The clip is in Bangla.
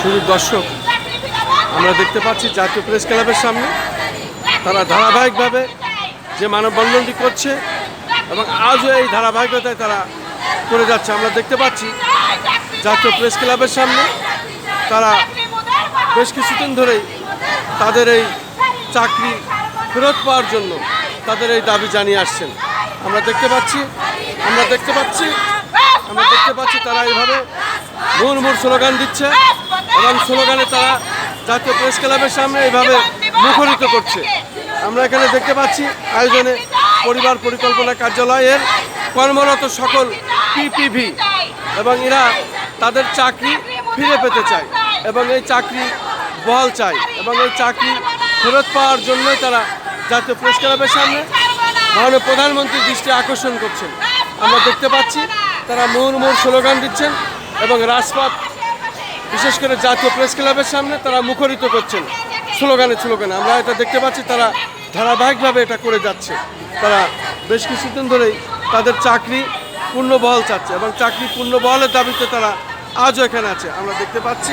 শুধু দর্শক, আমরা দেখতে পাচ্ছি জাতীয় প্রেস ক্লাবের সামনে, তারা ধারাবাহিকভাবে যে মানববন্ধনটি করছে এবং আজও এই ধারাবাহিকতায় তারা করে যাচ্ছে। আমরা দেখতে পাচ্ছি জাতীয় প্রেস ক্লাবের সামনে তারা বেশ কিছুদিন ধরেই তাদের এই চাকরি ফেরত পাওয়ার জন্য তাদের এই দাবি জানিয়ে আসছেন। আমরা দেখতে পাচ্ছি, আমরা দেখতে পাচ্ছি, আমরা দেখতে পাচ্ছি তারা এইভাবে মুহুর্মুর স্লোগান দিচ্ছে এবং স্লোগানে তারা জাতীয় প্রেস ক্লাবের সামনে এইভাবে মুখরিত করছে। আমরা এখানে দেখতে পাচ্ছি আয়োজনে পরিবার পরিকল্পনা কার্যালয়ের কর্মরত সকল পিপিভি এবং এরা তাদের চাকরি ফিরে পেতে চায় এবং এই চাকরি বহাল চায় এবং এই চাকরি ফেরত পাওয়ার জন্যই তারা জাতীয় প্রেস ক্লাবের সামনে মাননীয় প্রধানমন্ত্রীর দৃষ্টি আকর্ষণ করছেন। আমরা দেখতে পাচ্ছি তারা মুহুর্মুহুর স্লোগান দিচ্ছেন। এবং রাজপথ, বিশেষ করে জাতীয় প্রেস ক্লাবের সামনে তারা মুখরিত করছেন। স্লোগানে স্লোগানে। আমরা এটা দেখতে পাচ্ছি, তারা ধারাবাহিকভাবে এটা করে যাচ্ছে। তারা বেশ কিছুদিন ধরেই তাদের চাকরি পূর্ণ বহল চাচ্ছে এবং চাকরি পূর্ণ বহলের দাবিতে তারা আজও এখানে আছে। আমরা দেখতে পাচ্ছি